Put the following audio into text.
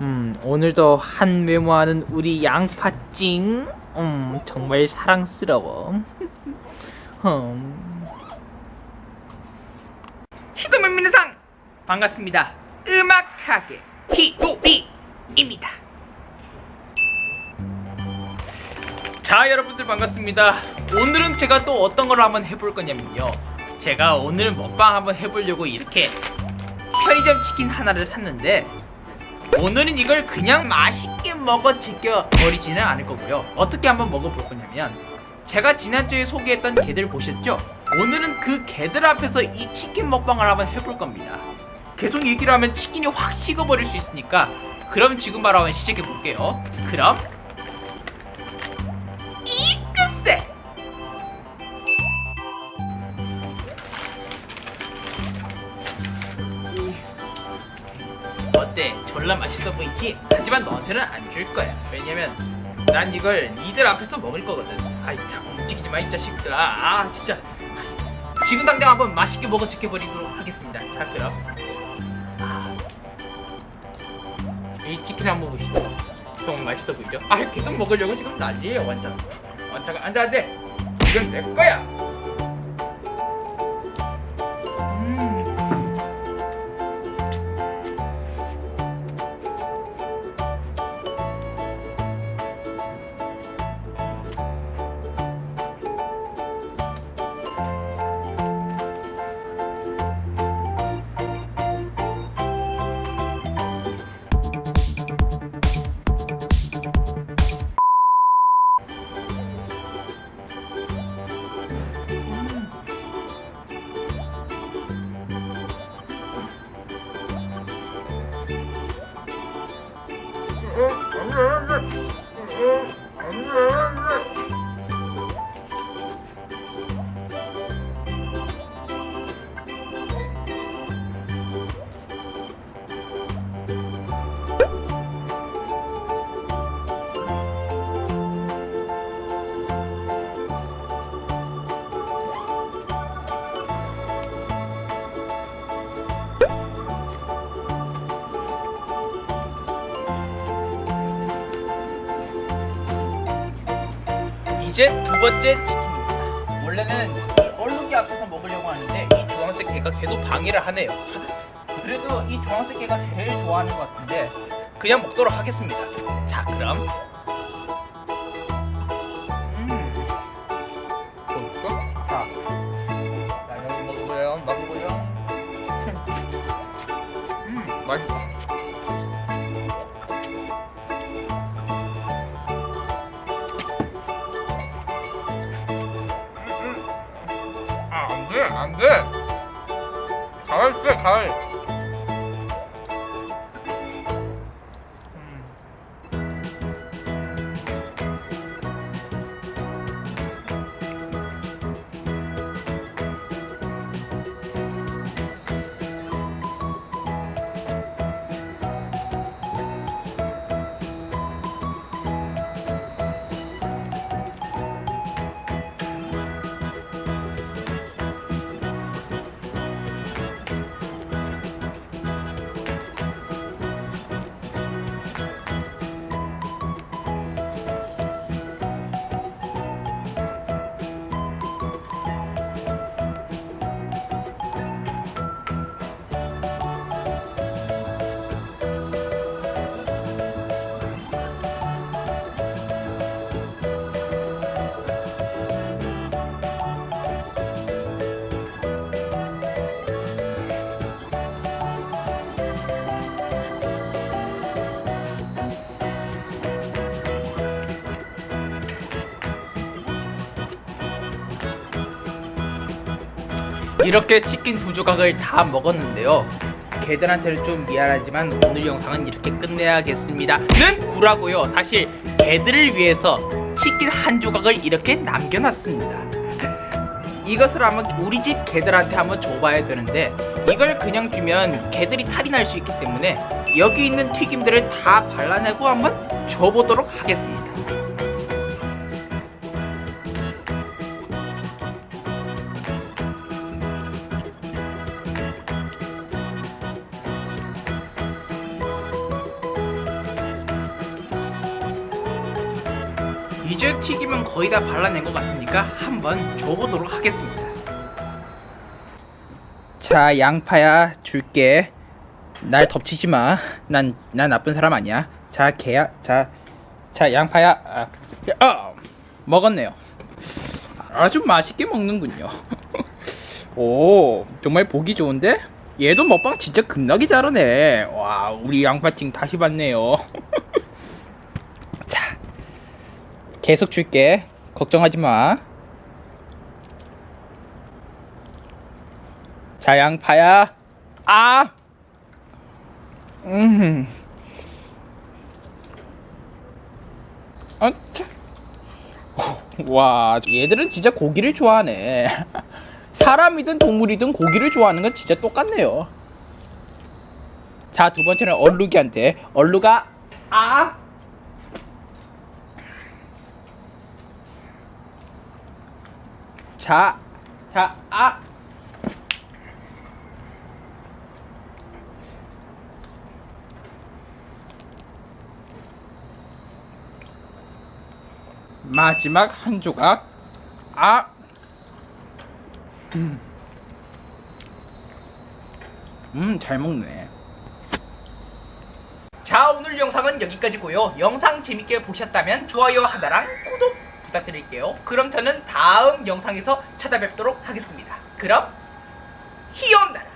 음, 오늘도 한 메모하는 우리 양파찡. 음, 정말 사랑스러워. 음. 히도맨 미나상 반갑습니다. 음악하게 히도비입니다. 자 여러분들 반갑습니다. 오늘은 제가 또 어떤 걸 한번 해볼 거냐면요. 제가 오늘 먹방 한번 해보려고 이렇게 편의점 치킨 하나를 샀는데 오늘은 이걸 그냥 맛있게 먹어 즐겨 버리지는 않을 거고요. 어떻게 한번 먹어볼 거냐면 제가 지난주에 소개했던 개들 보셨죠? 오늘은 그 개들 앞에서 이 치킨 먹방을 한번 해볼 겁니다. 계속 얘기를 하면 치킨이 확 식어버릴 수 있으니까 그럼 지금 바로 한번 시작해 볼게요. 그럼 어때? 졸라 맛있어 보이지? 하지만 너한테는 안 줄 거야. 왜냐면 난 이걸 니들 앞에서 먹을 거거든. 아이 참 움직이지 마 이 자식들아. 아 진짜. 지금 당장 한번 맛있게 먹어 지켜버리도록 하겠습니다. 자 그럼. 아. 이 치킨 한번 보시죠. 너무 맛있어 보이죠? 아 계속 먹으려고 지금 난리예요 완전. 완전 안돼 안돼. 이건 내 거야. Oh, 이제 두 번째 치킨입니다. 원래는 이 얼룩이 앞에서 먹으려고 하는데 이 주황색 개가 계속 방해를 하네요. 그래도 이 주황색 개가 제일 좋아하는 것 같은데 그냥 먹도록 하겠습니다. 자 그럼 음 볼까? 자, 자 여기 먹어보요, 먹어보요. 음 맛있어. 돼. 가을 쎄, 가을. 이렇게 치킨 두 조각을 다 먹었는데요. 개들한테는 좀 미안하지만 오늘 영상은 이렇게 끝내야겠습니다.는 구라고요. 사실 개들을 위해서 치킨 한 조각을 이렇게 남겨놨습니다. 이것을 한번 우리 집 개들한테 한번 줘봐야 되는데 이걸 그냥 주면 개들이 탈이 날 수 있기 때문에 여기 있는 튀김들을 다 발라내고 한번 줘보도록 하겠습니다. 이제 튀기면 거의 다 발라낸 것 같으니까 한번 줘보도록 하겠습니다. 자, 양파야 줄게. 날 덮치지 마. 난, 난 나쁜 사람 아니야. 자, 개야. 자, 자, 양파야. 아, 어, 먹었네요. 아주 맛있게 먹는군요. 오, 정말 보기 좋은데? 얘도 먹방 진짜 겁나게 잘하네. 와, 우리 양파팀 다시 봤네요. 자, 계속 줄게. 걱정하지 마. 자, 양파야. 아! 음. 아, 참. 와, 얘들은 진짜 고기를 좋아하네. 사람이든 동물이든 고기를 좋아하는 건 진짜 똑같네요. 자, 두 번째는 얼룩이한테. 얼룩아, 아! 자, 자, 아! 마지막 한 조각. 아! 음. 음, 잘 먹네. 자, 오늘 영상은 여기까지고요. 영상 재밌게 보셨다면 좋아요 하나랑 구독 부탁드릴게요. 그럼 저는 다음 영상에서 찾아뵙도록 하겠습니다. 그럼 히온나라